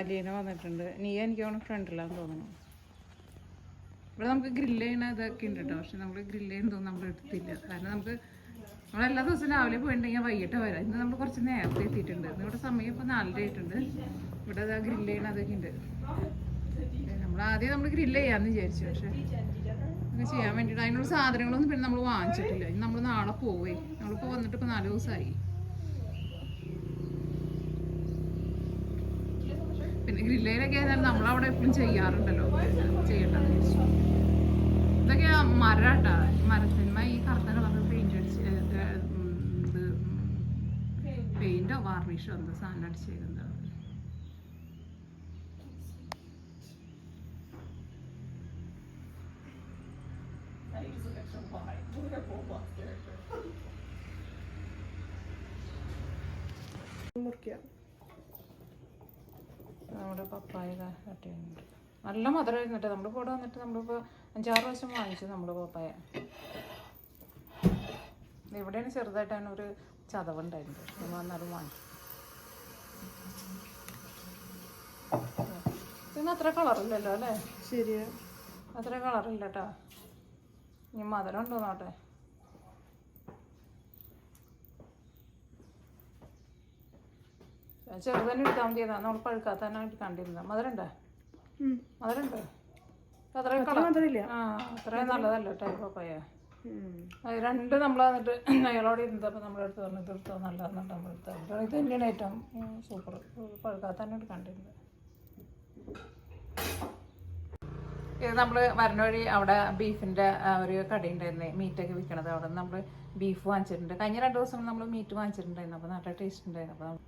അലീന വന്നിട്ടുണ്ട്. നീ എനിക്ക് തോന്നുന്നു ഫ്രണ്ടിലാന്ന് തോന്നുന്നു. ഇവിടെ നമുക്ക് ഗ്രില്ല് ചെയ്യണ ഇതൊക്കെ ഉണ്ട് കേട്ടോ പക്ഷെ നമ്മൾ ഗ്രില്ല് ചെയ്യുന്നതൊന്നും നമ്മൾ എടുത്തില്ല. കാരണം നമുക്ക് നമ്മൾ എല്ലാ ദിവസവും രാവിലെ പോയിട്ടുണ്ടെങ്കിൽ വൈകിട്ട് വരാം. ഇന്ന് നമ്മൾ കുറച്ച് നേരത്തെ എത്തിയിട്ടുണ്ട്. ഇവിടെ സമയം ഇപ്പൊ നാലര ആയിട്ടുണ്ട്. ഇവിടെ അതാ ഗ്രില്ല് ചെയ്യണ അതൊക്കെ ഉണ്ട്. നമ്മൾ ആദ്യം നമ്മൾ ഗ്രില്ല് ചെയ്യാമെന്ന് വിചാരിച്ചു. പക്ഷെ ചെയ്യാൻ വേണ്ടിയിട്ട് അതിനുള്ള സാധനങ്ങളൊന്നും പിന്നെ നമ്മൾ വാങ്ങിച്ചിട്ടില്ല. ഇനി നമ്മൾ നാളെ പോവേ. നമ്മളിപ്പോൾ വന്നിട്ട് ഇപ്പൊ നാല് ദിവസമായി. പിന്നെ ഗ്രില്ലയിലൊക്കെ ആയാലും നമ്മളവിടെ എപ്പോഴും ചെയ്യാറുണ്ടല്ലോ. ചെയ്യേണ്ടത്. ഇതൊക്കെ മരാട്ടാ. മരത്തിന്മ ഈ കറുത്ത കളർ പെയിന്റ് അടിച്ച് ഇത് പെയിന്റോ വാർണിഷോ എന്തോ സാധനം അടിച്ചേക്കുന്നത്. മുറിക്കാം. നമ്മുടെ പപ്പായ കട്ട് ചെയ്യുന്നുണ്ട്. നല്ല മധുരമായിരുന്നു കേട്ടോ നമ്മൾ കൂടെ വന്നിട്ട് നമ്മളിപ്പോൾ അഞ്ചാറ് പ്രാവശ്യം വാങ്ങിച്ചു നമ്മൾ പപ്പായ. ഇവിടെയാണ് ചെറുതായിട്ടാണ് ഒരു ചതവുണ്ടായിരുന്നത്. നമ്മൾ വന്നാലും വാങ്ങിച്ചു പിന്നെ അത്ര കളറില്ലല്ലോ അല്ലേ? ശരിയാ. അത്ര കളറില്ല കേട്ടോ ഇനി മധുരം ഉണ്ടോ നോട്ടെ ചെറുതന്നെ എടുത്താൽ മതിയതാ നമ്മൾ പഴുക്കാത്ത തന്നെ കണ്ടിരുന്നത്. മധുരണ്ടേ? മധുരണ്ടേ? അത്ര ആ അത്രയും നല്ലതല്ല കേട്ടോ പപ്പായ? രണ്ട് നമ്മൾ വന്നിട്ട് അയാളോട് ഇരുന്നപ്പോൾ നമ്മുടെ അടുത്ത് പറഞ്ഞു തീർത്തോ നല്ലതെന്നിട്ട് നമ്മൾ എടുത്തത്. ഇത് തന്നെയാണ് ഏറ്റവും സൂപ്പർ പഴുക്കാത്തനായിട്ട് കണ്ടിരുന്നത്. ഇത് നമ്മൾ വരണ വഴി അവിടെ ബീഫിന്റെ ഒരു കടി കടയുണ്ടായിരുന്നേ മീറ്റൊക്കെ വിൽക്കണത് അവിടെ നമ്മൾ ബീഫ് വാങ്ങിച്ചിട്ടുണ്ട്. കഴിഞ്ഞ രണ്ട് ദിവസം നമ്മൾ മീറ്റ് വാങ്ങിച്ചിട്ടുണ്ടായിരുന്നു. അപ്പോൾ നല്ല ടേസ്റ്റ് ഉണ്ടായിരുന്നു. അപ്പോൾ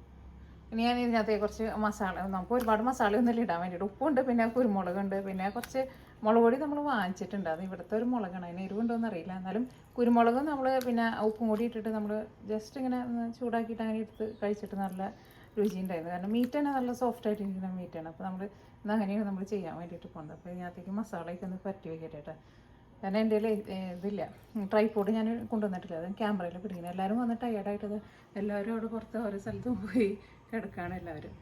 ഇനി ഞാൻ ഇതിനകത്ത് കുറച്ച് മസാല നമുക്ക് ഒരുപാട് മസാലയൊന്നുമില്ല ഇടാൻ വേണ്ടിയിട്ട്. ഉപ്പുണ്ട് പിന്നെ കുരുമുളകുണ്ട് പിന്നെ കുറച്ച് മുളക് പൊടി നമ്മൾ വാങ്ങിച്ചിട്ടുണ്ട്. അത് ഇവിടുത്തെ ഒരു മുളകാണ്. അതിന് എരിവുണ്ടോയെന്ന് അറിയില്ല. എന്നാലും കുരുമുളകും നമ്മൾ പിന്നെ ഉപ്പും കൂടി ഇട്ടിട്ട് നമ്മൾ ജസ്റ്റ് ഇങ്ങനെ ചൂടാക്കിയിട്ട് അങ്ങനെ എടുത്ത് കഴിച്ചിട്ട് നല്ല രുചിയുണ്ടായിരുന്നു കാരണം മീറ്റ് തന്നെ നല്ല സോഫ്റ്റ് ആയിട്ട് ഇരിക്കുന്ന മീറ്റാണ് അപ്പോൾ നമ്മൾ ഇന്ന് അങ്ങനെയാണ് നമ്മൾ ചെയ്യാൻ വേണ്ടിയിട്ട് പോകുന്നത് അപ്പോൾ ഇതിനകത്തേക്ക് മസാലയൊക്കെ ഒന്ന് പറ്റി വയ്ക്കട്ടെ കേട്ടോ കാരണം എന്റെ ഇതില്ല. ട്രൈപ്പോഡ് ഞാൻ കൊണ്ടുവന്നിട്ടില്ല. അത് ക്യാമറയിൽ പിടിക്കുന്നത്. എല്ലാവരും വന്ന് ടയേർഡായിട്ടത് എല്ലാവരും അവിടെ പുറത്ത് ഓരോ സ്ഥലത്തും പോയി കിടക്കുകയാണ് എല്ലാവരും.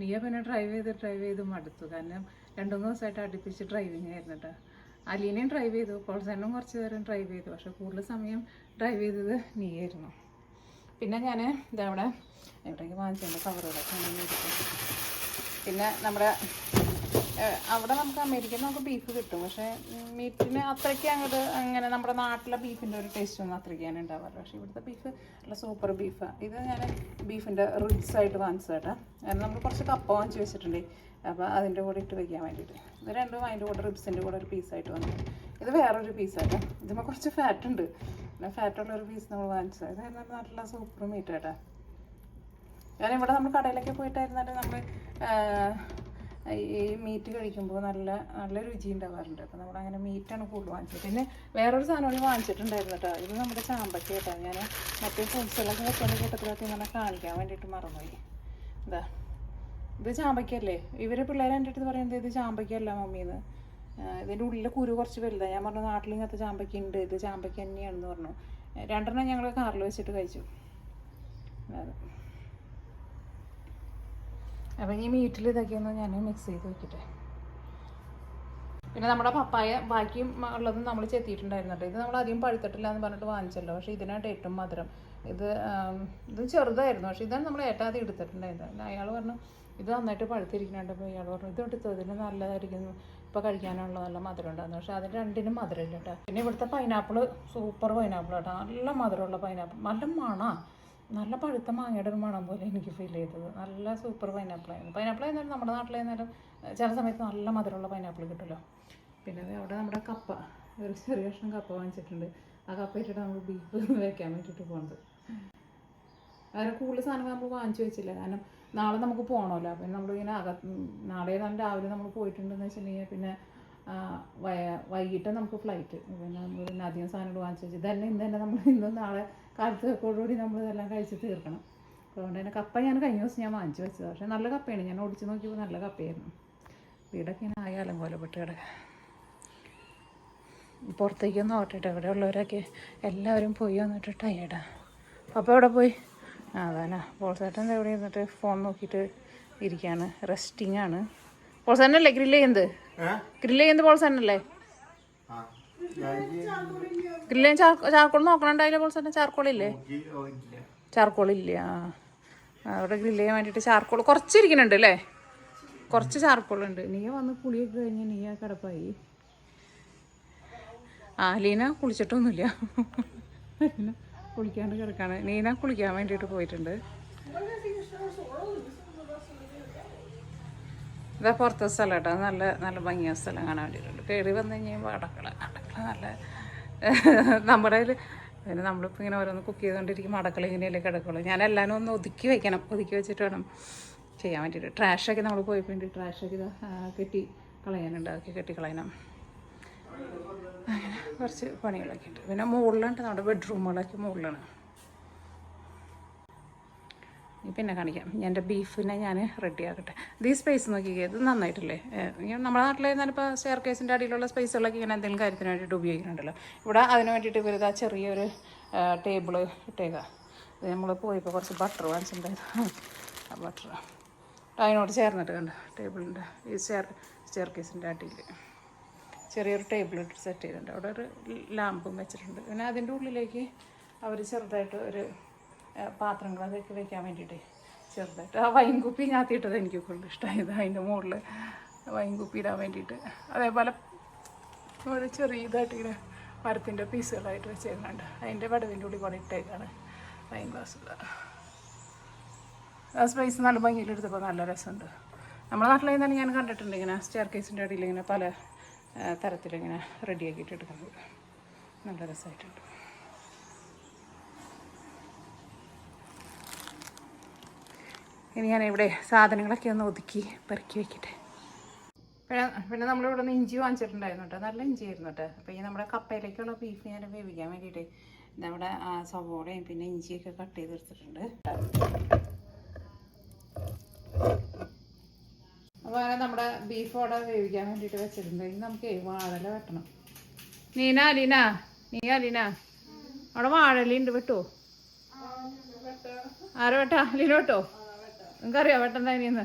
നീയ പിന്നെ ഡ്രൈവ് ചെയ്ത് ഡ്രൈവ് ചെയ്ത് മടുത്തു. കാരണം രണ്ടു മൂന്ന് ദിവസമായിട്ട് അടുപ്പിച്ച് ഡ്രൈവിങ് ആയിരുന്നു കേട്ടോ അലീനയും ഡ്രൈവ് ചെയ്തു. കോൾസനും കുറച്ച് നേരം ഡ്രൈവ് ചെയ്തു. പക്ഷെ കൂടുതൽ സമയം ഡ്രൈവ് ചെയ്തത് നീയായിരുന്നു. പിന്നെ ഞാൻ ഇതവിടെ എവിടേക്ക് വാങ്ങിച്ചതിന്റെ കവറുകളൊക്കെ പിന്നെ നമ്മുടെ അവിടെ നമുക്ക് അമേരിക്കയിൽ നമുക്ക് ബീഫ് കിട്ടും. പക്ഷേ മീറ്റിന് അത്രയ്ക്ക് അങ്ങോട്ട് അങ്ങനെ നമ്മുടെ നാട്ടിലെ ബീഫിന്റെ ഒരു ടേസ്റ്റ് ഒന്നും അത്രയ്ക്ക് ഞാൻ ഉണ്ടാവാറില്ല. പക്ഷേ ഇവിടുത്തെ ബീഫ് നല്ല സൂപ്പർ ബീഫാണ് ഇത് ഞാൻ ബീഫിന്റെ റിബ്സ് ആയിട്ട് വാങ്ങിച്ചതാട്ടാ കാരണം നമ്മൾ കുറച്ച് കപ്പ വാങ്ങിച്ച് വെച്ചിട്ടുണ്ട്. അപ്പോൾ അതിന്റെ കൂടെ ഇട്ട് വയ്ക്കാൻ വേണ്ടിയിട്ട്. ഇത് രണ്ടും അതിന്റെ കൂടെ റിബ്സിന്റെ കൂടെ ഒരു പീസായിട്ട് വന്നു. ഇത് വേറൊരു പീസാട്ടോ ഇതിമ്പോൾ കുറച്ച് ഫാറ്റ് ഉണ്ട്. ഫാറ്റുള്ള ഒരു പീസ് നമ്മൾ വാങ്ങിച്ചത്. ഇത് നല്ല സൂപ്പർ മീറ്റ് കേട്ടോ കാരണം ഇവിടെ നമ്മൾ കടയിലൊക്കെ പോയിട്ടായിരുന്നാലും നമ്മൾ ഈ മീറ്റ് കഴിക്കുമ്പോൾ നല്ല നല്ല രുചി ഉണ്ടാവാറുണ്ട് അപ്പോൾ നമ്മളങ്ങനെ മീറ്റാണ് കൂടുതൽ വാങ്ങിച്ചത്. പിന്നെ വേറൊരു സാധനം കൂടി വാങ്ങിച്ചിട്ടുണ്ടായിരുന്നു കേട്ടോ ഇത് നമ്മുടെ ചാമ്പക്ക കേട്ടോ ഞാൻ മറ്റേ ഫ്രൂട്ട്സിലൊക്കെ വെക്കുന്ന കൂട്ടത്തിലൊക്കെ ഇങ്ങനെ കാണിക്കാൻ വേണ്ടിയിട്ട് മറന്നുപോയി. എന്താ ഇത് ചാമ്പയ്ക്കല്ലേ ഇവരെ പിള്ളേരെ എന്റെ അടുത്ത് പറയുന്നത് ഇത് ചാമ്പയ്ക്കല്ല മമ്മീന്ന്. ഇതിന്റെ ഉള്ളിലെ കുരു കുറച്ച് വലുതാണ് ഞാൻ പറഞ്ഞു നാട്ടിൽ ഇങ്ങനത്തെ ചാമ്പയ്ക്ക ഉണ്ട് ഇത് ചാമ്പയ്ക്ക തന്നെയാണെന്ന് പറഞ്ഞു. രണ്ടെണ്ണം ഞങ്ങൾ കാറിൽ വെച്ചിട്ട് കഴിച്ചു. അതെ. അപ്പം ഈ മീറ്റിൽ ഇതൊക്കെ ഒന്ന് ഞാൻ മിക്സ് ചെയ്ത് വെക്കട്ടെ പിന്നെ നമ്മുടെ പപ്പായ ബാക്കിയും ഉള്ളതും നമ്മൾ ചെത്തിയിട്ടുണ്ടായിരുന്നു ഇത് നമ്മൾ അധികം പഴുത്തിട്ടില്ല എന്ന് പറഞ്ഞിട്ട് വാങ്ങിച്ചല്ലോ. പക്ഷേ ഇതിനായിട്ട് ഏറ്റവും മധുരം. ഇത് ഇത് ചെറുതായിരുന്നു. പക്ഷേ ഇതാണ് നമ്മൾ ഏട്ടാതെ എടുത്തിട്ടുണ്ടായിരുന്നത്. അയാൾ പറഞ്ഞു ഇത് നന്നായിട്ട് പഴുത്തിരിക്കുന്നുണ്ട്. അപ്പോൾ ഇയാൾ പറഞ്ഞു ഇത് എടുത്തു ഇതിന് നല്ലതായിരിക്കുന്നു ഇപ്പോൾ കഴിക്കാനുള്ള നല്ല മധുരം ഉണ്ടായിരുന്നു. പക്ഷേ അതിന് രണ്ടിനും മധുരമില്ല കേട്ടോ. പിന്നെ ഇവിടുത്തെ പൈനാപ്പിൾ സൂപ്പർ പൈനാപ്പിൾ കേട്ടോ. നല്ല മധുരമുള്ള പൈനാപ്പിൾ നല്ല മണമാണ് നല്ല പഴുത്ത മാങ്ങയുടെ ഒരു മണം പോലെ എനിക്ക് ഫീൽ ചെയ്തത്. നല്ല സൂപ്പർ പൈനാപ്പിൾ ആയിരുന്നു. പൈനാപ്പിൾ ആയിരുന്നാലും നമ്മുടെ നാട്ടിലായിരുന്നാലും ചില സമയത്ത് നല്ല മധുരമുള്ള പൈനാപ്പിൾ കിട്ടുമല്ലോ. പിന്നെ അവിടെ നമ്മുടെ കപ്പ ഒരു ചെറിയ കഷ്ണം കപ്പ വാങ്ങിച്ചിട്ടുണ്ട്. ആ കപ്പ ഇട്ടിട്ട് നമ്മൾ ബീഫ് വെക്കാൻ വേണ്ടിയിട്ട് പോകുന്നത് വേറെ കൂടുതൽ സാധനങ്ങൾ നമ്മൾ വാങ്ങിച്ചു വെച്ചില്ല. കാരണം നാളെ നമുക്ക് പോകണമല്ലോ അപ്പം നമ്മളിങ്ങനെ അകത്ത് നാളെ തന്നെ രാവിലെ നമ്മൾ പോയിട്ടുണ്ടെന്ന് വെച്ചിട്ടുണ്ടെങ്കിൽ പിന്നെ വൈകിട്ട് നമുക്ക് ഫ്ലൈറ്റ് പിന്നെ അധികം സാധനങ്ങൾ വാങ്ങിച്ചു വെച്ചു ഇതന്നെ ഇന്ന് തന്നെ നമ്മൾ ഇന്ന് നാളെ കാലത്തോടുകൂടി നമ്മൾ ഇതെല്ലാം കഴിച്ച് തീർക്കണം. അതുകൊണ്ട് തന്നെ കപ്പ ഞാൻ കഴിഞ്ഞ ദിവസം ഞാൻ വാങ്ങിച്ചു വെച്ചത്. പക്ഷേ നല്ല കപ്പയാണ്. ഞാൻ ഓടിച്ചു നോക്കിയപ്പോൾ നല്ല കപ്പയായിരുന്നു. വീടൊക്കെ ഇങ്ങനെ ആയി അലങ്കോലപ്പെട്ട് കിടക്കുക പുറത്തേക്കൊന്നും ഓട്ടിട്ട് ഇവിടെ ഉള്ളവരൊക്കെ എല്ലാവരും പോയി വന്നിട്ട് ടയേർഡാ അപ്പോൾ എവിടെ പോയി? അതാനാ പോൾസേട്ടൻ എവിടെ ഇരുന്നിട്ട് ഫോൺ നോക്കിയിട്ട് ഇരിക്കുകയാണ് റെസ്റ്റിംഗ് ആണ്. പോൾസേട്ടനല്ലേ ഗ്രില്ല് ചെയ്യുന്നത്? ഗ്രില്ല് ചെയ്യുന്നത് പോൾസേട്ടനല്ലേ ഗ്രില്ല് ചെയ്യാൻ ചാർ ചാർക്കോൾ നോക്കണുണ്ടായില്ല പോൾസേട്ടൻ ചാർക്കോളില്ലേ ചാർക്കോളില്ല ആ ആ, അവിടെ ഗ്രില്ല് ചെയ്യാൻ വേണ്ടിയിട്ട് ചാർക്കോൾ കുറച്ചിരിക്കുന്നുണ്ട് അല്ലേ? കുറച്ച് ചാർക്കോളുണ്ട് നീ വന്ന് കുളിയൊക്കെ കഴിഞ്ഞ് നീ ആ കിടപ്പായി. ആ ലീന കുളിച്ചിട്ടൊന്നുമില്ല. കുളിക്കാണ്ട് കിടക്കാണ്. നീന കുളിക്കാൻ വേണ്ടിയിട്ട് പോയിട്ടുണ്ട്. ഇതാ പുറത്തെ സ്ഥലം കേട്ടോ. നല്ല നല്ല ഭംഗിയ സ്ഥലം കാണാൻ വേണ്ടിയിട്ടുണ്ട്. കയറി വന്നു കഴിഞ്ഞാൽ അടക്കള അടക്കള നല്ല നമ്മുടെ പിന്നെ നമ്മളിപ്പോൾ ഇങ്ങനെ ഓരോന്ന് കുക്ക് ചെയ്തുകൊണ്ടിരിക്കും അടക്കള ഇങ്ങനെയല്ലേ കിടക്കുള്ളൂ. ഞാൻ എല്ലാവരും ഒന്ന് ഒതുക്കി വെക്കണം. ഒതുക്കി വെച്ചിട്ട് വേണം ചെയ്യാൻ വേണ്ടിയിട്ട്. ട്രാഷൊക്കെ നമ്മൾ പോയി വേണ്ടി ട്രാഷൊക്കെ ആ, കെട്ടി കളയാനുണ്ട്. അതൊക്കെ കെട്ടി കളയണം. അങ്ങനെ കുറച്ച് പണികളൊക്കെ ഉണ്ട്. പിന്നെ മുകളിലുണ്ട് നമ്മുടെ ബെഡ്റൂമുകളൊക്കെ മുകളിലാണ് പിന്നെ കാണിക്കാം. എന്റെ ബീഫിനെ ഞാൻ റെഡി ആക്കട്ടെ. ഈ സ്പേസ് നോക്കിക്കേ ഇത് നന്നായിട്ടില്ലേ? നമ്മുടെ നാട്ടിലെ ഞാനിപ്പോൾ സ്റ്റെയർ കേസിന്റെ അടിയിലുള്ള സ്പേസുകളൊക്കെ ഇങ്ങനെ എന്തെങ്കിലും കാര്യത്തിന് വേണ്ടിയിട്ട് ഉപയോഗിക്കുന്നുണ്ടല്ലോ. ഇവിടെ അതിന് വേണ്ടിയിട്ട് ഇവരിതാ ചെറിയൊരു ടേബിൾ ഇട്ടേക്കാം. നമ്മൾ പോയപ്പോൾ കുറച്ച് ബട്ടർ വാങ്ങിച്ചിട്ടുണ്ടായിരുന്നു. ബട്ടർ അതിനോട് ചേർന്നിട്ട് കണ്ട ടേബിളിന്റെ ഈ സ്റ്റെയർ സ്റ്റെയർ കേസിന്റെ അടിയിൽ ചെറിയൊരു ടേബിൾ ഇട്ട് സെറ്റ് ചെയ്തിട്ടുണ്ട്. അവിടെ ഒരു ലാമ്പും വെച്ചിട്ടുണ്ട്. പിന്നെ അതിന്റെ ഉള്ളിലേക്ക് അവർ ചെറുതായിട്ട് ഒരു പാത്രങ്ങളൊക്കെ വെക്കാൻ വേണ്ടിയിട്ട് ചെറുതായിട്ട്. ആ വൈൻ കുപ്പി ഞാത്തിയിട്ടത് എനിക്ക് കൂടുതൽ ഇഷ്ടമായത് അതിന്റെ മുകളിൽ വൈൻ ഇടാൻ വേണ്ടിയിട്ട്. അതേപോലെ ഒരു ചെറിയ ഇതായിട്ട് ഇങ്ങനെ മരത്തിന്റെ പീസുകളായിട്ട് വെച്ചേക്കുന്നുണ്ട് അതിന്റെ വടവിന്റെ ഉള്ളിൽ കൂടെ ഇട്ടേക്കാണ് വൈൻ ഗ്ലാസ്സുകൾ ആ സ്പേസ് നല്ല ഭംഗിയിലെടുത്തപ്പോൾ നല്ല രസമുണ്ട്. നമ്മുടെ നാട്ടിൽ തന്നെ ഞാൻ കണ്ടിട്ടുണ്ട് ഇങ്ങനെ സ്റ്റെയർ കേസിന്റെ അടിയിൽ ഇങ്ങനെ പല തരത്തിലിങ്ങനെ റെഡിയാക്കിയിട്ട് എടുക്കുന്നത്. നല്ല രസമായിട്ടുണ്ട്. ഇനി ഞാൻ ഇവിടെ സാധനങ്ങളൊക്കെ ഒന്ന് ഒതുക്കി പെറുക്കി വെക്കട്ടെ. പിന്നെ പിന്നെ നമ്മളിവിടെ നിന്ന് ഇഞ്ചി വാങ്ങിച്ചിട്ടുണ്ടായിരുന്നു കേട്ടോ. നല്ല ഇഞ്ചി ആയിരുന്നു കേട്ടോ. അപ്പോൾ ഈ നമ്മുടെ കപ്പയിലേക്കുള്ള ബീഫ് ഞാൻ വേവിക്കാൻ വേണ്ടിയിട്ട് നമ്മുടെ സവോളയും പിന്നെ ഇഞ്ചിയൊക്കെ കട്ട് ചെയ്ത് എടുത്തിട്ടുണ്ട്. അപ്പോൾ അങ്ങനെ നമ്മുടെ ബീഫ് അവിടെ വേവിക്കാൻ വേണ്ടിയിട്ട് വെച്ചിട്ടുണ്ട്. ഇനി നമുക്ക് വാഴല വെട്ടണം. നീന അലീന നീ അലീന അവിടെ വാഴലുണ്ട് വെട്ടോ? ആരോ വെട്ടാ? അലീന വെട്ടോ? നിങ്ങൾക്കറിയോ വെട്ടണ്ട ഇനിയെന്ന്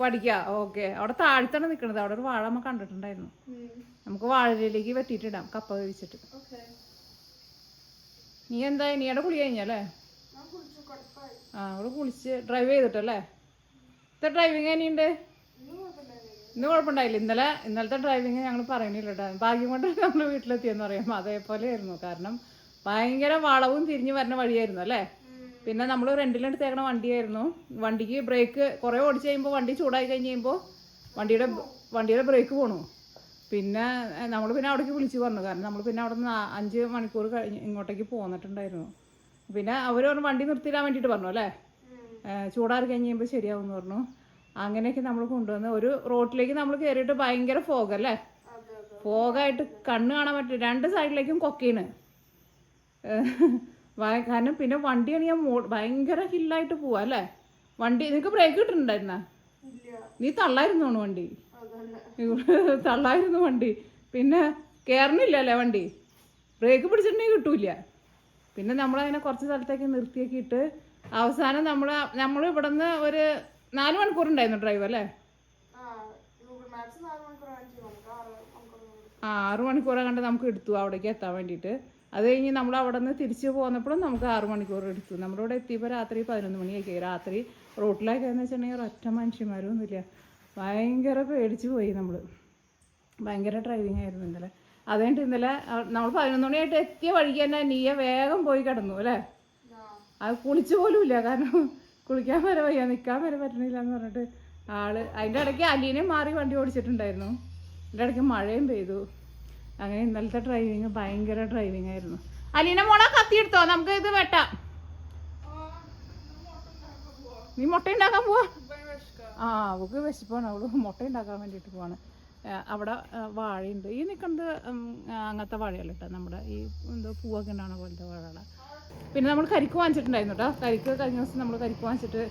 പഠിക്കാ. ഓക്കെ. അവിടെ താഴ്ത്താണ് നിൽക്കണത് അവിടെ ഒരു വാഴ നമ്മൾ കണ്ടിട്ടുണ്ടായിരുന്നു നമുക്ക് വാഴയിലേക്ക് വെട്ടിയിട്ടിടാം കപ്പ വേവിച്ചിട്ട്. നീ എന്താ? നീയുടെ കുളി കഴിഞ്ഞല്ലേ ആ അവിടെ കുളിച്ച് ഡ്രൈവ് ചെയ്തിട്ടല്ലേ? ഇത്ര ഡ്രൈവിങ് എങ്ങനെയുണ്ട്? ഇന്ന് കുഴപ്പമുണ്ടായില്ല. ഇന്നലെ ഇന്നലത്തെ ഡ്രൈവിങ് ഞങ്ങൾ പറയണില്ല കേട്ടോ ഭാഗ്യം കൊണ്ട് നമ്മൾ വീട്ടിലെത്തിയെന്ന് പറയാം. അതേപോലെ ആയിരുന്നു കാരണം ഭയങ്കര വളവും തിരിഞ്ഞു വരുന്ന വഴിയായിരുന്നു അല്ലേ? പിന്നെ നമ്മൾ റെന്റിലെടുത്തേക്കണ വണ്ടിയായിരുന്നു. വണ്ടിക്ക് ബ്രേക്ക് കുറേ ഓടിച്ച് കഴിയുമ്പോൾ വണ്ടി ചൂടായി കഴിഞ്ഞ് കഴിയുമ്പോൾ വണ്ടിയുടെ വണ്ടിയുടെ ബ്രേക്ക് പോണു. പിന്നെ നമ്മൾ പിന്നെ അവിടേക്ക് വിളിച്ചു പറഞ്ഞു. കാരണം നമ്മൾ പിന്നെ അവിടെ നിന്ന് അഞ്ച് മണിക്കൂർ കഴിഞ്ഞ് ഇങ്ങോട്ടേക്ക് പോന്നിട്ടുണ്ടായിരുന്നു. പിന്നെ അവർ പറഞ്ഞു വണ്ടി നിർത്തിയിടാൻ വേണ്ടിയിട്ട് പറഞ്ഞു അല്ലേ? ചൂടാറി കഴിഞ്ഞ് കഴിയുമ്പോൾ ശരിയാവും എന്ന് പറഞ്ഞു. അങ്ങനെയൊക്കെ നമ്മൾ കൊണ്ടുവന്ന് ഒരു റോട്ടിലേക്ക് നമ്മൾ കയറിയിട്ട് ഭയങ്കര ഫോഗ് അല്ലേ? ഫോഗായിട്ട് കണ്ണ് കാണാൻ പറ്റില്ല. രണ്ട് സൈഡിലേക്കും കൊക്കീന് ഭയ- കാരണം പിന്നെ വണ്ടിയാണ് ഞാൻ ഭയങ്കര ഹില്ലായിട്ട് പോവാ അല്ലേ? വണ്ടി നിനക്ക് ബ്രേക്ക് കിട്ടുന്നുണ്ടായിരുന്ന നീ തള്ളായിരുന്നു തോന്നുന്നു വണ്ടി? തള്ളായിരുന്നു വണ്ടി. പിന്നെ കയറണില്ല അല്ലേ വണ്ടി? ബ്രേക്ക് പിടിച്ചിട്ടുണ്ടെങ്കിൽ കിട്ടൂല പിന്നെ നമ്മളതിനെ കുറച്ച് സ്ഥലത്തേക്ക് നിർത്തിയൊക്കെ ഇട്ട് അവസാനം നമ്മൾ നമ്മൾ ഇവിടെ നിന്ന് ഒരു നാല് മണിക്കൂർ ഉണ്ടായിരുന്നു ഡ്രൈവ് അല്ലേ? ആ ആറു മണിക്കൂറെ കണ്ട് നമുക്ക് എടുത്തു അവിടേക്ക് എത്താൻ വേണ്ടിയിട്ട്. അത് കഴിഞ്ഞ് നമ്മൾ അവിടെ നിന്ന് തിരിച്ചു പോന്നപ്പോഴും നമുക്ക് ആറു മണിക്കൂർ എടുത്തു. നമ്മളിവിടെ എത്തിയപ്പോൾ രാത്രി പതിനൊന്ന് മണിയൊക്കെ. രാത്രി റോട്ടിലൊക്കെ എന്ന് വെച്ചിട്ടുണ്ടെങ്കിൽ ഒറ്റ മനുഷ്യന്മാരൊന്നുമില്ല. ഭയങ്കര പേടിച്ചു പോയി നമ്മൾ ഭയങ്കര ഡ്രൈവിംഗ് ആയിരുന്നു ഇന്നലെ. അതുകൊണ്ട് ഇന്നലെ നമ്മൾ പതിനൊന്ന് മണിയായിട്ട് എത്തിയ വഴിക്ക് തന്നെ നീയ വേഗം പോയി കിടന്നു അല്ലേ? അത് കുളിച്ചു പോലും ഇല്ല. കാരണം കുളിക്കാൻ വരെ വയ്യ നിൽക്കാൻ വരെ പറ്റണില്ല എന്ന് പറഞ്ഞിട്ട് ആൾ അതിന്റെ ഇടയ്ക്ക് അലീനെ മാറി വണ്ടി ഓടിച്ചിട്ടുണ്ടായിരുന്നു. അതിന്റെ ഇടയ്ക്ക് മഴയും പെയ്തു. അങ്ങനെ ഇന്നലത്തെ ഡ്രൈവിങ് ഭയങ്കര ഡ്രൈവിംഗ് ആയിരുന്നു. അലീന മോളെ കത്തിയെടുത്തോ? നമുക്ക് ഇത് വെട്ടാം. നീ മുട്ട ഉണ്ടാക്കാൻ പോവാ? ആ അവക്ക് വിശപ്പാണ്. അവൾ മുട്ട ഉണ്ടാക്കാൻ വേണ്ടിയിട്ട് പോവാണ്. അവിടെ വാഴയുണ്ട്. ഈ നിൽക്കുന്നത് അങ്ങനത്തെ വാഴയല്ല കേട്ടോ നമ്മുടെ ഈ എന്തോ പൂവൊക്കെ ഉണ്ടാവണ പോലത്തെ വാഴകള. പിന്നെ നമ്മൾ കരിക്ക് വാങ്ങിച്ചിട്ടുണ്ടായിരുന്നു കേട്ടോ കരിക്ക് കഴിഞ്ഞ ദിവസം നമ്മൾ കരിക്ക് വാങ്ങിച്ചിട്ട്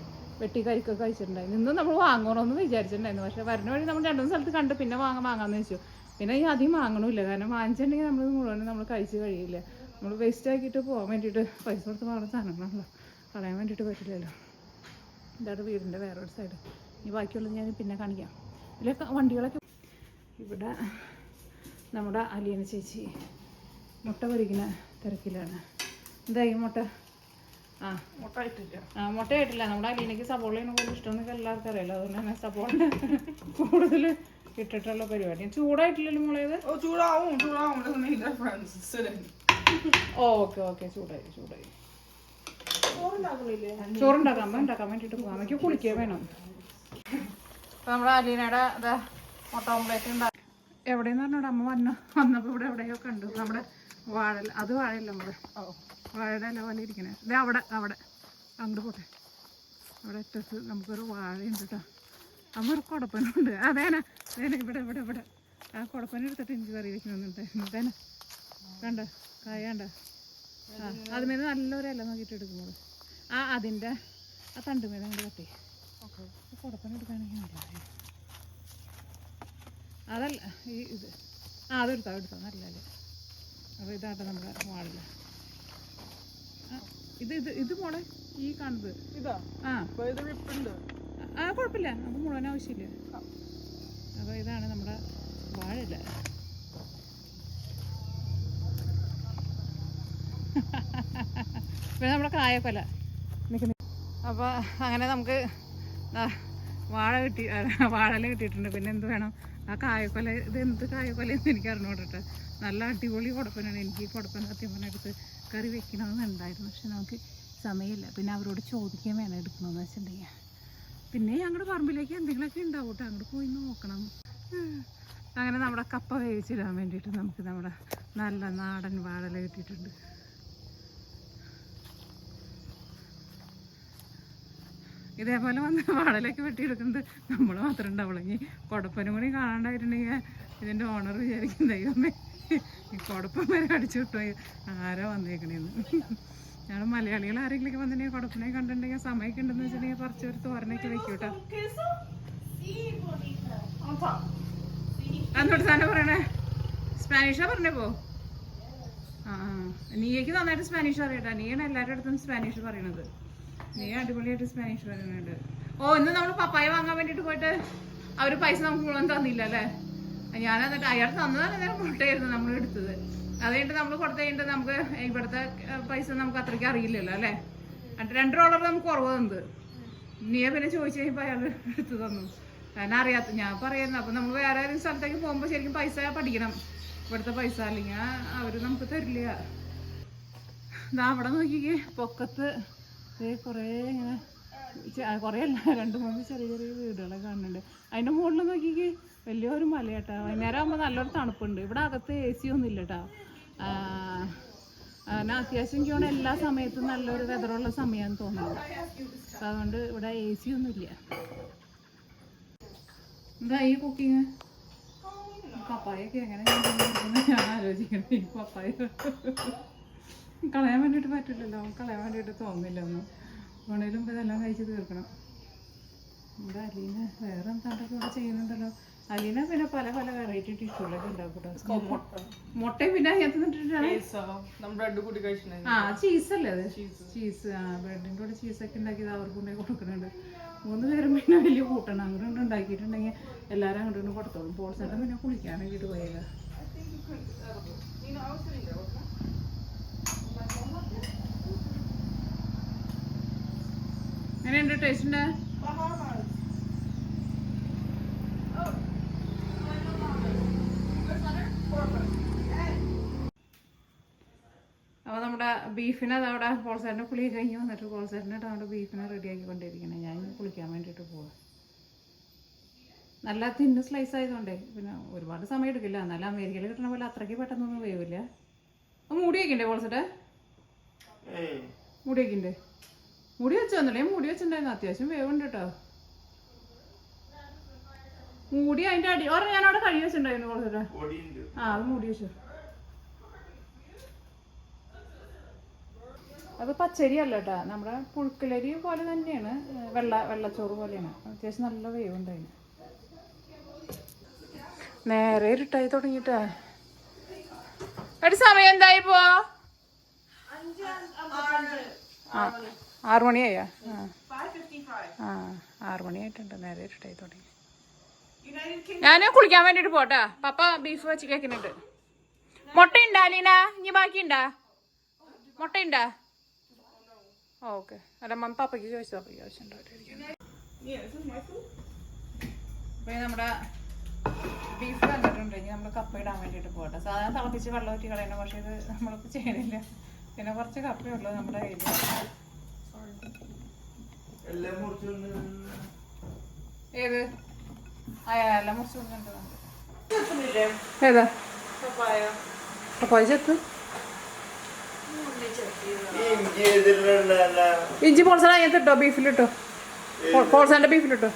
വെട്ടി കരിക്കൊക്കെ കഴിച്ചിട്ടുണ്ടായിരുന്നു. ഇന്നും നമ്മൾ വാങ്ങണമെന്ന് വിചാരിച്ചിട്ടുണ്ടായിരുന്നു. പക്ഷെ വരുന്ന വഴി നമ്മൾ രണ്ടു സ്ഥലത്ത് കണ്ട് പിന്നെ വാങ്ങാൻ വാങ്ങാമെന്ന് വെച്ചു. പിന്നെ ഈ അധികം വാങ്ങണമില്ല കാരണം വാങ്ങിച്ചിട്ടുണ്ടെങ്കിൽ നമ്മൾ മുഴുവനും നമ്മൾ കഴിച്ച് കഴിയില്ല. നമ്മൾ വേസ്റ്റ് ആക്കിയിട്ട് പോകാൻ വേണ്ടിയിട്ട് പൈസ കൊടുത്ത് വാങ്ങുന്ന സാധനങ്ങളാണല്ലോ. കളയാൻ വേണ്ടിയിട്ട് പറ്റില്ലല്ലോ. ഇതാണ് വീടിന്റെ വേറൊരു സൈഡ് ഇനി ബാക്കിയുള്ളത് ഞാൻ പിന്നെ കാണിക്കാം. ഇതിലൊക്കെ വണ്ടികളൊക്കെ ഇവിടെ നമ്മുടെ അലിയന ചേച്ചി മുട്ട പൊരിക്കുന്ന തിരക്കിലാണ്. എന്തായി മുട്ട? ആ. മുട്ട ഇട്ടില്ല ആ മുട്ടയായിട്ടില്ല നമ്മുടെ അലീനയ്ക്ക് സബോളയാണ് കൂടുതൽ ഇഷ്ടം എന്നൊക്കെ എല്ലാവർക്കും അറിയാലോ. അതുകൊണ്ട് തന്നെ സബോള കൂടുതൽ ഇട്ടിട്ടുള്ള പരിപാടി. ചൂടായിട്ടില്ലല്ലോ മുളയത് ഓ ചൂടാവും ചൂടാവും. Okay okay. ചൂടായി ചൂടായി. ചോറുണ്ടാക്കണില്ലേ? ചോറുണ്ടാക്കാം അമ്മ ഉണ്ടാക്കാൻ വേണ്ടിയിട്ട് പോകാം അമ്മയ്ക്ക് കുളിക്കുക വേണം. നമ്മുടെ അലീനയുടെ ഇതാ മുട്ട ഓംപ്ലേറ്റ് ഉണ്ടാക്കി എവിടെയെന്ന് പറഞ്ഞോട് അമ്മ വന്ന. വന്നപ്പോൾ ഇവിടെ എവിടെയോ കണ്ടു. നമ്മുടെ വാഴ അത് വാഴല്ല നമ്മുടെ ഓ. വാഴയുടെ ഇല പോലെ ഇരിക്കണേ. ഇത് അവിടെ അവിടെ. അങ്ങോട്ട് പോട്ടെ. അവിടെ അറ്റത്ത് നമുക്കൊരു വാഴയുണ്ട് കേട്ടോ അമ്മ ഒരു കുടപ്പനുണ്ട്. അതേന അതേന ഇവിടെ ഇവിടെ ഇവിടെ. ആ കുടപ്പന എടുത്തിട്ട് എനിക്ക് കറി വെക്കണമെന്നുണ്ട് അതേന കണ്ട കായ കണ്ട ആ അതുമേൽ നല്ലൊരു ഇല നോക്കിയിട്ട് എടുക്കുമ്പോൾ ആ അതിന്റെ ആ തണ്ട് മേലെ അങ്ങോട്ട് കട്ടി ഓക്കെ. കുടപ്പന എടുക്കുകയാണെങ്കിൽ നല്ലതായി. അതല്ല ഈ ഇത്. ആ അതെടുത്താ എടുത്താ നല്ല ഇല. അപ്പോൾ ഇതാട്ടെ നമ്മുടെ വാളിൽ. ആ, ഇത് ഇത് ഇത് മോളെ ഈ കാണുന്നത്. ഇതാ. ആ. ഇപ്പോൾ ഇത് വിപ്പുണ്ട്. ആ കുഴപ്പമില്ല. നമുക്ക് മുഴുവൻ ആവശ്യമില്ല. അപ്പോൾ ഇതാണ് നമ്മുടെ വാഴയില. പിന്നെ നമ്മുടെ കായക്കൊല. നിൽക്കുന്ന അപ്പോൾ അങ്ങനെ നമുക്ക് വാഴ കിട്ടി വാഴല കിട്ടിയിട്ടുണ്ട്. പിന്നെ എന്ത് വേണം? ആ കായക്കൊല ഇത് എന്ത് കായക്കൊല എന്ന് എനിക്ക് അറിഞ്ഞോട്ടെ നല്ല അടിപൊളി കുടപ്പനാണ്. എനിക്ക് ഈ കുടപ്പന സത്യം പറഞ്ഞാൽ എടുത്ത് കറി വെക്കണമെന്നുണ്ടായിരുന്നു. പക്ഷെ നമുക്ക് സമയമില്ല. പിന്നെ അവരോട് ചോദിക്കാൻ വേണം എടുക്കണമെന്ന് വെച്ചിട്ടുണ്ടെങ്കിൽ. പിന്നെ ഞങ്ങളുടെ പറമ്പിലേക്ക് എന്തെങ്കിലുമൊക്കെ ഉണ്ടാവും കേട്ടോ അങ്ങോട്ട് പോയി നോക്കണം. അങ്ങനെ നമ്മുടെ കപ്പ വേവിച്ചിടാൻ വേണ്ടിയിട്ട് നമുക്ക് നമ്മുടെ നല്ല നാടൻ വാഴല കിട്ടിയിട്ടുണ്ട്. ഇതേപോലെ വന്ന് വാഴലൊക്കെ വെട്ടിയെടുക്കുന്നത് നമ്മൾ മാത്രം ഉണ്ടാവുള്ളൂ. ഇനി കുടപ്പനും കൂടി കാണാണ്ടായിട്ടുണ്ടെങ്കിൽ ഇതിന്റെ ഓണർ വിചാരിക്കും ദൈവമേ ഈ കുടപ്പം വരെ അടിച്ചു വിട്ടോ. ആരോ വന്നേക്കണേന്ന്? ഞങ്ങൾ മലയാളികൾ ആരെങ്കിലും വന്നിട്ടുണ്ടെങ്കിൽ കൊടുക്കണേ കണ്ടിട്ടുണ്ടെങ്കിൽ സമയമൊക്കെ ഉണ്ടെന്ന് വെച്ചിട്ടുണ്ടെങ്കിൽ കുറച്ച് ഒരു തോരനൊക്കെ വെക്കൂട്ടോ. അന്നോട്ട് സാധനം പറയണേ. സ്പാനിഷാ പറഞ്ഞേ പോ. ആ നീയക്ക് നന്നായിട്ട് സ്പാനിഷ് അറിയട്ടാ. നീയാണ് എല്ലാവരുടെ അടുത്തും സ്പാനിഷ് പറയണത്. നീ അടിപൊളിയായിട്ട് സ്പാനിഷ് പറയുന്നുണ്ട്. ഓ ഇന്ന് നമ്മൾ പപ്പായ വാങ്ങാൻ വേണ്ടിട്ട് പോയിട്ട് അവർ പൈസ നമുക്ക് മുഴുവൻ തന്നില്ല അല്ലേ ഞാൻ എന്നിട്ട് അയാൾ തന്നതാണ് നേരം മുട്ടയായിരുന്നു നമ്മൾ എടുത്തത്. അത് നമ്മൾ കൊടുത്തു കഴിഞ്ഞിട്ട് നമുക്ക് ഇവിടുത്തെ പൈസ നമുക്ക് അത്രയ്ക്ക് അറിയില്ലല്ലോ അല്ലേ? രണ്ട് ഡോളർ നമുക്ക് കുറവ് തന്നത് പിന്നെ ചോദിച്ചു കഴിയുമ്പോൾ അയാൾ എടുത്തു തന്നു. കാരണം അറിയാത്ത ഞാൻ പറയുന്നു അപ്പം നമ്മൾ വേറെ ഏതെങ്കിലും സ്ഥലത്തേക്ക് പോകുമ്പോൾ ശരിക്കും പൈസ പഠിക്കണം. ഇവിടുത്തെ പൈസ അല്ലെങ്കിൽ അവർ നമുക്ക് തരില്ല. ഇതാ അവിടെ നോക്കിക്കേ പൊക്കത്ത് കുറേ ഇങ്ങനെ കുറേ അല്ല രണ്ട് മൂന്ന് ചെറിയ ചെറിയ വീടുകളൊക്കെ കാണുന്നുണ്ട്. അതിന്റെ മുകളിൽ നോക്കിക്കേ വലിയൊരു മലയാട്ടാ. വൈകുന്നേരം ആകുമ്പോൾ നല്ലൊരു തണുപ്പുണ്ട്. ഇവിടെ അകത്ത് എ സി ഒന്നും ഇല്ല കേട്ടോ അങ്ങനെ അത്യാവശ്യം എല്ലാ സമയത്തും നല്ലൊരു വെതറുള്ള സമയമാണെന്ന് തോന്നുന്നു. അപ്പം അതുകൊണ്ട് ഇവിടെ എ സി ഒന്നും ഇല്ല. എന്തായി കുക്കിങ് പപ്പായൊക്കെ എങ്ങനെ ഞാൻ ആലോചിക്കണം ഈ പപ്പായ. കളയാൻ വേണ്ടിയിട്ട് പറ്റില്ലല്ലോ. കളയാൻ വേണ്ടിയിട്ട് തോന്നില്ല ഒന്നും. വേണേലും ഇതെല്ലാം കഴിച്ച് തീർക്കണം. എന്താ അലീന? വേറെ എന്താണ്ടൊക്കെ ഇവിടെ ചെയ്യുന്നുണ്ടല്ലോ? അലീന പിന്നെ പല പല വെറൈറ്റി ടിഷ്യൂകളൊക്കെ ഉണ്ടാക്കും മുട്ട മുട്ടയും പിന്നെ അതിനകത്ത് നിന്നിട്ടാണ് ആ. ബ്രെഡ് കൂടി ചീസല്ലേ അത് ചീസ് ആ ബ്രെഡിന്റെ കൂടെ ചീസൊക്കെ ഉണ്ടാക്കിയത് അവർക്ക് കൊണ്ടേ കൊടുക്കുന്നുണ്ട്. മൂന്ന് പേരും പിന്നെ വലിയ കൂട്ടണം. അങ്ങോട്ട് ഉണ്ടാക്കിയിട്ടുണ്ടെങ്കിൽ എല്ലാവരും അങ്ങോട്ട് കൊടുത്തോളും. പോൾസെന്റെ പിന്നെ കുളിക്കാൻ വേണ്ടിയിട്ട് പോയത് എങ്ങനെയുണ്ട്? ടേസ്റ്റിന്റെ അപ്പോൾ ബീഫിനെ അതവിടെ പോൾസേറിന്റെ കുളി കഴിഞ്ഞ് വന്നിട്ട് പോൾസേറിനായിട്ട് അവിടെ ബീഫിനെ റെഡിയാക്കി കൊണ്ടിരിക്കണേ ഞാൻ കുളിക്കാൻ വേണ്ടിയിട്ട് പോവാം. നല്ല തിന്ന് സ്ലൈസ് ആയതുകൊണ്ടേ പിന്നെ ഒരുപാട് സമയം എടുക്കില്ല. എന്നാലും അമേരിക്കയിൽ കിട്ടണ പോലെ അത്രയ്ക്ക് പെട്ടെന്നൊന്നും വേവില്ല. മൂടി വയ്ക്കണ്ടേ പോൾസേട്ടെ മൂടി വയ്ക്കണ്ടേ മൂടി വെച്ചോന്നല്ലേ മൂടി വെച്ചിട്ടുണ്ടായിരുന്നു. അത്യാവശ്യം വേവുണ്ട് കേട്ടോ. മൂടി അതിന്റെ അടി ഓർമ്മ ഞാൻ അവിടെ കഴുകി വെച്ചിട്ടുണ്ടായിരുന്നു പോൾസേട്ടെ ആ അത് മൂടി വെച്ചു. അത് പച്ചരി അല്ല കേട്ടോ. നമ്മുടെ പുഴുക്കലരി പോലെ തന്നെയാണ്. വെള്ള വെള്ളച്ചോറ് പോലെയാണ്. അത്യാവശ്യം നല്ല വേവുണ്ട് അതിന്. നേരെ ഇരുട്ടായി തുടങ്ങിട്ടാ ഒരു സമയം എന്തായി പോ ആ ആറു മണിയായാ? ആ. ആ ആറു മണിയായിട്ടുണ്ട്. നേരെ ഇരുട്ടായി തുടങ്ങി. ഞാൻ കുളിക്കാൻ വേണ്ടിട്ട് പോട്ടാ. പപ്പ ബീഫ് വെച്ച് കേൾക്കുന്നുണ്ട് മുട്ട ഉണ്ടാ ലീന ഇനി ബാക്കിയുണ്ടാ? മുട്ട ഉണ്ടാ ഓക്കെ. അല്ല മമ്മ പപ്പയ്ക്ക് ചോദിച്ചു പപ്പയ്ക്ക് ആവശ്യമുണ്ടോ അപ്പൊ നമ്മുടെ ബീഫ് കണ്ടിട്ടുണ്ട്. ഇനി നമ്മൾ കപ്പ ഇടാൻ വേണ്ടിയിട്ട് പോകട്ടെ. സാധാരണ തിളപ്പിച്ച് വെള്ളം ഊറ്റി കളയണം പക്ഷെ ഇത് നമ്മളിപ്പോൾ ചെയ്യണില്ല. പിന്നെ കുറച്ച് കപ്പയുള്ളൂ നമ്മുടെ കയ്യിൽ ഏത്? അയാളെല്ലാം മുറിച്ച് കൊണ്ടുവന്നിട്ടുണ്ട് ഏതാ? പപ്പായ ചെത്ത്? ഇഞ്ചി പോൾസണ അതിനകത്ത് ഇട്ടോ? ബീഫിലിട്ടോ പോൾസണിന്റെ ബീഫിലിട്ടോ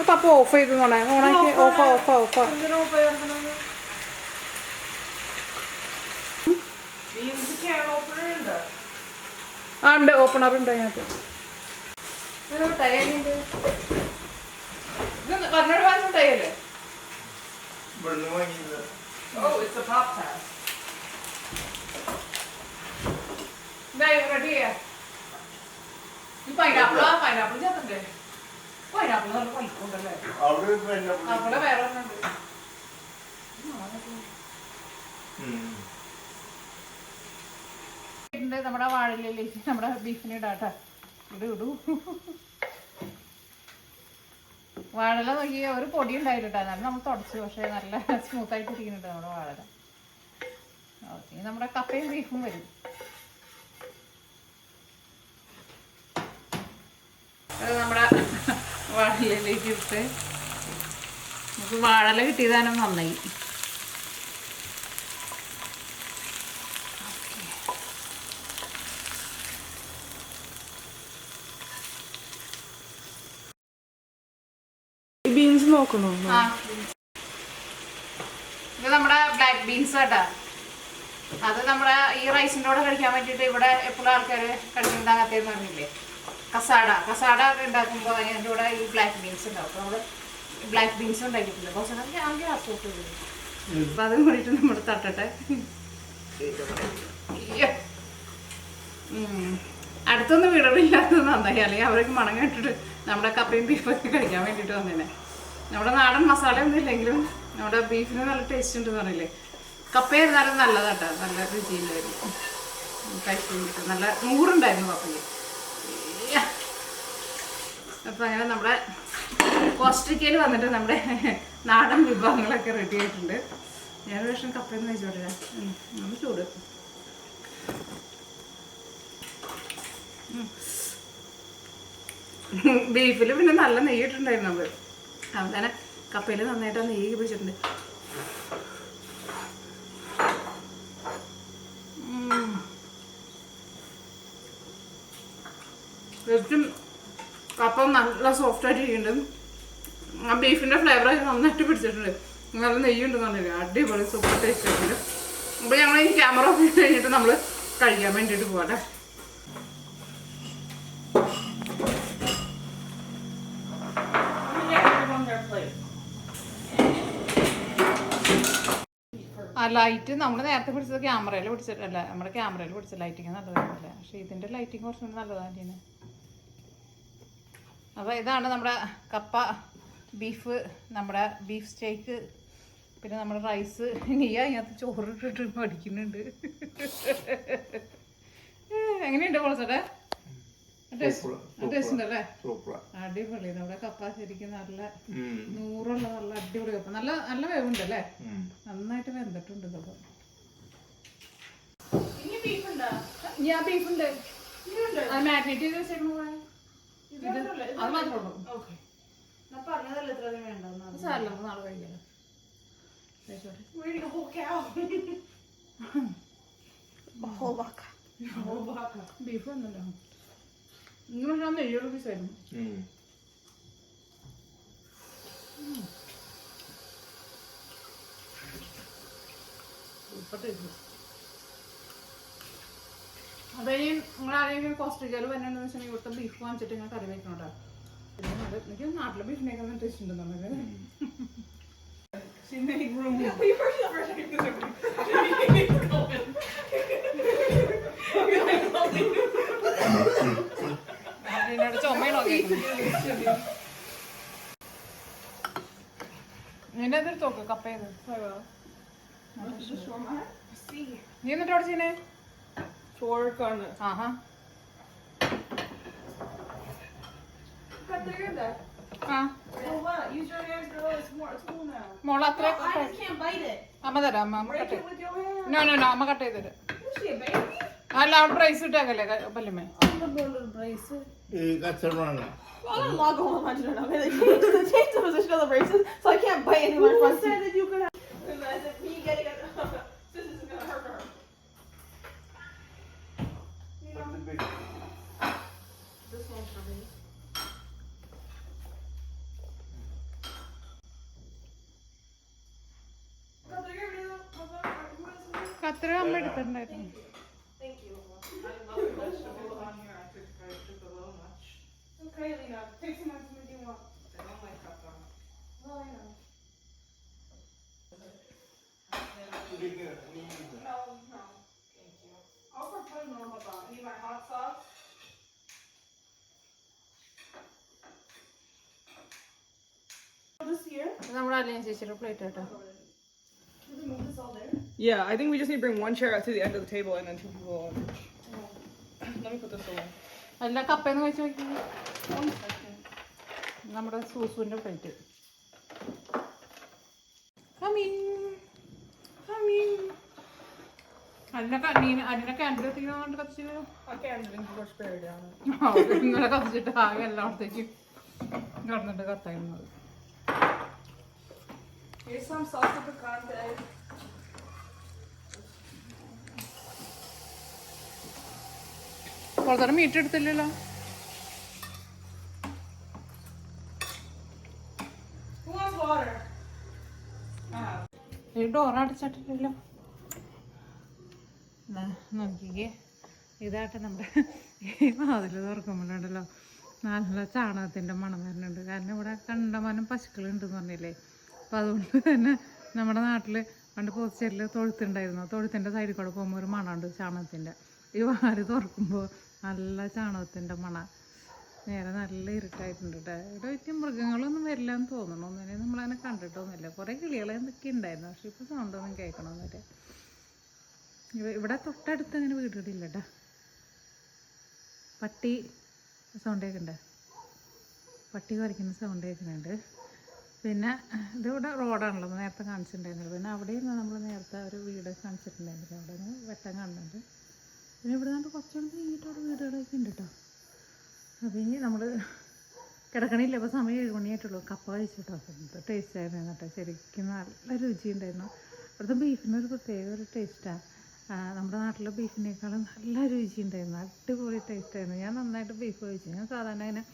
പപ്പ ഓഫ് ചെയ്ത് ഓണാക്കി ഓഫ് ഓഫ് ഓഫ് ആ ഉണ്ട്. ഓപ്പണർ ഉണ്ട് അതിനകത്ത്. പറഞ്ഞോട് ഇവിടുന്ന് വാങ്ങിയത്. Oh, it's a pop test. ഇതായി റെഡി ചെയ്യാ. ഈ പൈനാപ്പിളാ പൈനാപ്പിൾ ചേർത്തണ്ടേ? പൈനാപ്പിൾ നല്ല വലിപ്പമുണ്ടല്ലേ അവിടെ വേറെ ഒന്നുണ്ട് ഉണ്ട്. നമ്മുടെ വാഴയിലേക്ക് നമ്മുടെ ബീഫിന് ഇടാട്ടാ. ഇടൂ ഇടൂ. വാഴല നോക്കി ഒരു പൊടി ഉണ്ടായിട്ടാ എന്നാലും നമ്മൾ തുടച്ചു. പക്ഷെ നല്ല സ്മൂത്ത് ആയിട്ട് ഇരിക്കുന്നുണ്ട് നമ്മുടെ വാഴല. ഓക്കെ നമ്മുടെ കപ്പയും ബീഫും വരും. നമ്മുടെ വാഴയിലേക്ക് ഇട്ട്. നമുക്ക് വാഴല കിട്ടിയതാനും നന്നായി. ഇത് നമ്മുടെ ബ്ലാക്ക് ബീൻസ് കേട്ടാ അത് നമ്മുടെ ഈ റൈസിന്റെ കൂടെ കഴിക്കാൻ വേണ്ടിയിട്ട് ഇവിടെ എപ്പോഴും ആൾക്കാർ കഴിക്കുന്നത് അങ്ങനത്തേന്ന് പറഞ്ഞില്ലേ? കസാട. കസാട ഉണ്ടാക്കുമ്പോൾ അതിന്റെ കൂടെ ഈ ബ്ലാക്ക് ബീൻസ് ഉണ്ടാവും. അപ്പോൾ നമ്മൾ ബ്ലാക്ക് ബീൻസ് ഉണ്ടാക്കിയിട്ടില്ല കുറച്ച് നമുക്ക് ഞാൻ ചെയ്തു. അപ്പം അതും കൂടിയിട്ട് നമ്മൾ തട്ടട്ടെ. അടുത്തൊന്നും വീടുകളില്ലാത്തത് നന്നായി. അല്ലെങ്കിൽ അവരൊക്കെ മണം കേട്ടിട്ട് നമ്മുടെ കപ്പയും ബീഫൊക്കെ കഴിക്കാൻ വേണ്ടിയിട്ട് വന്നേനെ. നമ്മുടെ നാടൻ മസാല ഒന്നും ഇല്ലെങ്കിലും നമ്മുടെ ബീഫിന് നല്ല ടേസ്റ്റ് ഉണ്ട് പറഞ്ഞില്ലേ? കപ്പയായിരുന്നാലും നല്ലതാട്ടോ. നല്ല രുചിയില്ലായിരുന്നു കഴിക്കാൻ കിട്ടും നല്ല നൂറുണ്ടായിരുന്നു കപ്പയ്ക്ക്. ഇയ്യ. അപ്പൊ അങ്ങനെ നമ്മുടെ കോസ്റ്റിക്കയിൽ വന്നിട്ട് നമ്മുടെ നാടൻ വിഭവങ്ങളൊക്കെ റെഡി ആയിട്ടുണ്ട്. ഞാനൊരു വർഷം കപ്പയെന്ന് വെച്ചോട്ടെ നമ്മൾ ചൂട്. ബീഫിൽ പിന്നെ നല്ല നെയ്യിട്ടുണ്ടായിരുന്നു ഇട്ടിട്ടുണ്ടായിരുന്നു അവസാനം കപ്പയിൽ നന്നായിട്ട് നെയ്യ് പിടിച്ചിട്ടുണ്ട് ും. കപ്പ നല്ല സോഫ്റ്റ് ആയിട്ട് ഇരിക്കുന്നുണ്ട്. ആ ബീഫിന്റെ ഫ്ലേവർ നന്നായിട്ട് പിടിച്ചിട്ടുണ്ട്. നല്ല നെയ്യുണ്ട് നല്ല അടിപൊളി സൂപ്പർ ടേസ്റ്റ് ആയിട്ടുണ്ട്. അപ്പോൾ ഞങ്ങൾ ഈ ക്യാമറ ഓഫ് ചെയ്ത് കഴിഞ്ഞിട്ട് നമ്മൾ കഴിക്കാൻ വേണ്ടിയിട്ട് പോകട്ടെ ആ ലൈറ്റ് നമ്മൾ നേരത്തെ പിടിച്ചത് ക്യാമറയിൽ പിടിച്ചിട്ടല്ല നമ്മുടെ ക്യാമറയിൽ പിടിച്ച ലൈറ്റിങ് നല്ലതല്ല പക്ഷേ ഇതിന്റെ ലൈറ്റിങ് കുറച്ചുകൂടി നല്ലതാണ് തന്നെയാണ് അപ്പോൾ ഇതാണ് നമ്മുടെ കപ്പ ബീഫ് നമ്മുടെ ബീഫ് സ്റ്റേക്ക് പിന്നെ നമ്മുടെ റൈസ് നീ അതിനകത്ത് ചോറ് ഇട്ടിട്ട് പഠിക്കുന്നുണ്ട് എങ്ങനെയുണ്ട് പോളച്ചേട്ടാ അടിപൊളി. നമ്മുടെ കപ്പ ശരിക്കും നല്ല നൂറുള്ള നല്ല അടിപൊളി കപ്പ. നല്ല നല്ല വേവുണ്ട് അല്ലേ നന്നായിട്ട് വെന്തിട്ടുണ്ട് കപ്പ ബീഫ് ഞാൻ ബീഫുണ്ട്? അത് മാഗ്നേറ്റ് ചെയ്ത് വെച്ചേക്കണ അത് മാത്രമേ ഉള്ളൂ. നാളെ കഴിക്കാലോ. We're Nur han är ju Robinson. Mm. അപ്പൊ ഇനി നിങ്ങൾ ആരെങ്കിലും കോസ്റ്റിക്കൽ വരണമെന്ന് വെച്ചാൽ ഇവിടുത്തെ ബീഫ് വാങ്ങിച്ചിട്ട് നിങ്ങൾ കറി വെക്കണം കേട്ടോ എനിക്ക് നാട്ടിലെ ബീഫ് മേക്കാൻ ടേസ്റ്റ് ഉണ്ട് നമുക്ക് സിനിമ എന്നോട് ചുമയാണോ കേൾക്കുന്നത് നിന്റെ തോക്ക് കപ്പ നീ എന്നിട്ട് അവിടെ ചെയ്യണേ ചോർക്കാണ് ആഹാ Cut through that. ആ Oh what? Use your hands, girl. It's more. It's cool now. മോൾ അത്ര I just can't bite it. അമ്മ തരാം അമ്മ കട്ട്. നോ നോ നോ അമ്മ കട്ട് ചെയ്ത് തരാം അല്ല അവിടെ പ്രൈസ് ഇട്ടേക്കല്ലേ പല്ലുമേ I'm the little braces. ഈ കച്ചവടമാണ് I'm not going to changed, they changed the position of the braces, so I can't bite anywhere. Who said that you could have? And I said, me getting it. this is gonna hurt her. You know, this one's for me. Cut through your video. Who is this? കത്ര അമ്മ എടുത്തിട്ടുണ്ടായിരുന്നു Thank you. I love the vegetables on here. I took, I took a little much. Okay, Lena. Take some much as you want. I don't like pepper. Well, I know. No, no. Thank you. I'll put normal on. Need my hot sauce? This here? നമ്മുടെ അലിയൻ ചേച്ചിയുടെ plate കേട്ടോ Yeah, I think we just need to bring one chair out to the end of the table and then two people on each. Let me put this away. എല്ലാ കപ്പയെന്ന് വെച്ച് നോക്കി നമ്മുടെ സൂസുവിന്റെ plate അതിനൊക്കെ നീ അതിനൊക്കെ your spare down. ഇന്നലെ കത്തിച്ചിട്ട് ആകെ എല്ലായിടത്തേക്കും കിടന്നിട്ട് കത്തായിരുന്നത് Here's some salsa picante. പുറത്തോടെ മീറ്റ് എടുത്തില്ലല്ലോ? ഈ ഡോർ അടച്ചിട്ടില്ലല്ലോ. നോക്കിക്കേ. ഇതാട്ടെ നമ്മുടെ ഈ വാതിൽ തുറക്കുമ്പോഴുണ്ടല്ലോ നല്ല ചാണകത്തിന്റെ മണം വരുന്നുണ്ട്. കാരണം ഇവിടെ കണ്ടമാനം പശുക്കളുണ്ടെന്ന് പറഞ്ഞില്ലേ? അപ്പം അതുകൊണ്ട് തന്നെ നമ്മുടെ നാട്ടിൽ പണ്ട് പോസ്റ്ററിൽ തൊഴുത്തുണ്ടായിരുന്നു. തൊഴുത്തിന്റെ സൈഡിൽ കൂടെ പോകുമ്പോൾ ഒരു മണമുണ്ട് ചാണകത്തിന്റെ ഈ വാരി തുറക്കുമ്പോൾ നല്ല ചാണകത്തിന്റെ മണ. നേരെ നല്ല ഇരുട്ടായിട്ടുണ്ട് കേട്ടോ ഇവിടെ വലിയ മൃഗങ്ങളൊന്നും വരില്ല എന്ന് തോന്നണം. ഒന്നിനെ നമ്മളങ്ങനെ കണ്ടിട്ടൊന്നുമില്ല. കുറേ കിളികൾ എന്തൊക്കെ ഉണ്ടായിരുന്നു. പക്ഷെ ഇപ്പോൾ സൗണ്ടൊന്നും കേൾക്കണമെന്നില്ല ഇവ- ഇവിടെ തൊട്ടടുത്ത് അങ്ങനെ വീടുകളില്ല കേട്ടോ പട്ടി സൗണ്ട് കേൾക്കണ്ടേ? പട്ടി കുറയ്ക്കുന്ന സൗണ്ട് കേൾക്കുന്നുണ്ട്. പിന്നെ ഇതിവിടെ റോഡാണല്ലോ നേരത്തെ കാണിച്ചിട്ടുണ്ടായിരുന്നത്. പിന്നെ അവിടെ ഇരുന്ന് നമ്മൾ നേരത്തെ ഒരു വീട് കാണിച്ചിട്ടുണ്ടായിരുന്നില്ല. അവിടെ നിന്ന് വെട്ടം കാണുന്നുണ്ട്. പിന്നെ ഇവിടെ നിന്ന് കുറച്ചുകൂടി അവിടെ വീടുകളൊക്കെ ഉണ്ട് കേട്ടോ അപ്പം ഇനി നമ്മൾ കിടക്കണില്ല. ഇപ്പോൾ സമയം ഏഴ് മണിയായിട്ടുള്ളൂ. കപ്പ കഴിച്ചിട്ടോ. എന്ത് ടേസ്റ്റ് ആയിരുന്നു കേട്ടോ. ശരിക്കും നല്ല രുചിയുണ്ടായിരുന്നു ഇവിടുത്തെ ബീഫിനൊരു പ്രത്യേക ഒരു ടേസ്റ്റാണ് നമ്മുടെ നാട്ടിലെ ബീഫിനേക്കാളും നല്ല രുചി ഉണ്ടായിരുന്നു. അടിപൊളി ടേസ്റ്റ് ആയിരുന്നു. ഞാൻ നന്നായിട്ട് ബീഫ് കഴിച്ചു. ഞാൻ സാധാരണ അങ്ങനെ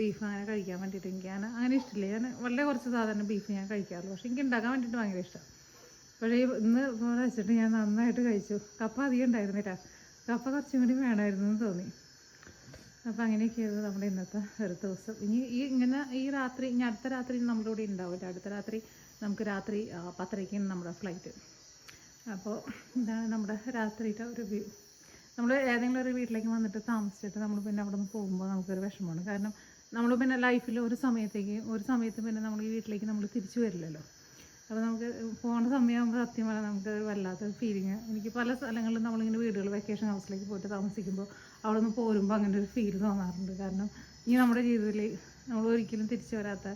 ബീഫ് അങ്ങനെ കഴിക്കാൻ വേണ്ടിയിട്ട് എനിക്ക് ഞാൻ അങ്ങനെ ഇഷ്ടമില്ല. ഞാൻ വളരെ കുറച്ച് സാധാരണ ബീഫ് ഞാൻ കഴിക്കാറുള്ളൂ. പക്ഷേ എനിക്ക് ഉണ്ടാക്കാൻ വേണ്ടിയിട്ട് ഭയങ്കര ഇഷ്ടം. പക്ഷേ ഇന്ന് വെച്ചിട്ട് ഞാൻ നന്നായിട്ട് കഴിച്ചു. കപ്പ അധികം ഉണ്ടായിരുന്നില്ല. കപ്പ കുറച്ചും കൂടി വേണമായിരുന്നു എന്ന് തോന്നി. അപ്പോൾ അങ്ങനെയൊക്കെയായിരുന്നു നമ്മുടെ ഇന്നത്തെ ഒരു ദിവസം. ഇനി ഈ ഇങ്ങനെ ഈ രാത്രി ഇനി അടുത്ത രാത്രി നമ്മുടെ കൂടെ ഉണ്ടാവില്ല. അടുത്ത രാത്രി നമുക്ക് രാത്രി പത്തരയ്ക്കാണ് നമ്മുടെ ഫ്ലൈറ്റ് അപ്പോൾ ഇതാണ് നമ്മുടെ രാത്രിയുടെ ഒരു വ്യൂ നമ്മൾ ഏതെങ്കിലും ഒരു വീട്ടിലേക്ക് വന്നിട്ട് താമസിച്ചിട്ട് നമ്മൾ പിന്നെ അവിടെ നിന്ന് പോകുമ്പോൾ നമുക്കൊരു വിഷമമാണ്. കാരണം നമ്മൾ പിന്നെ ലൈഫിൽ ഒരു സമയത്തേക്ക് ഒരു സമയത്ത് പിന്നെ നമ്മൾ ഈ വീട്ടിലേക്ക് നമ്മൾ തിരിച്ചു വരില്ലല്ലോ. അപ്പോൾ നമുക്ക് പോകേണ്ട സമയമാകുമ്പോൾ സത്യം നമുക്ക് വല്ലാത്ത ഫീലിങ് എനിക്ക് പല സ്ഥലങ്ങളിലും നമ്മളിങ്ങനെ വീടുകൾ വെക്കേഷൻ ഹൗസിലേക്ക് പോയിട്ട് താമസിക്കുമ്പോൾ അവിടെ നിന്ന് പോരുമ്പോൾ അങ്ങനെ ഒരു ഫീൽ തോന്നാറുണ്ട്. കാരണം ഇനി നമ്മുടെ ജീവിതത്തിൽ നമ്മൾ ഒരിക്കലും തിരിച്ചു വരാത്ത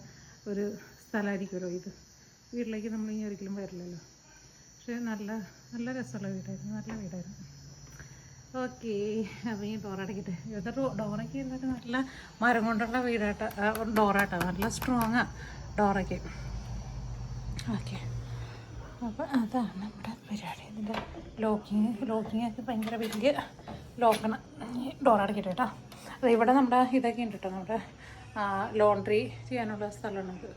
ഒരു സ്ഥലമായിരിക്കുമല്ലോ ഇത്. വീട്ടിലേക്ക് നമ്മൾ ഇനി ഒരിക്കലും വരില്ലല്ലോ. പക്ഷേ നല്ല നല്ല രസമുള്ള വീടായിരുന്നു. നല്ല വീടായിരുന്നു. ഓക്കെ. അപ്പോൾ ഈ ഡോറടക്കിട്ട് എന്നിട്ട് ഡോറയ്ക്ക് എന്നിട്ട് നല്ല മരം കൊണ്ടുള്ള വീടാട്ട. ഡോറാട്ടോ നല്ല സ്ട്രോങ്ങാണ് ഡോറയ്ക്ക്. ഓക്കെ. അപ്പോൾ അതാണ് നമ്മുടെ പരിപാടി. ഇതിന്റെ ലോക്കിങ് ലോക്കിങ് ഒക്കെ ഭയങ്കര വലിയ ലോക്കാണ് ഡോറടക്കിട്ട് കേട്ടോ. അത് ഇവിടെ നമ്മുടെ ഇതൊക്കെ ഉണ്ട് കേട്ടോ. നമ്മുടെ ലോണ്ട്രി ചെയ്യാനുള്ള സ്ഥലമാണ് ഇത്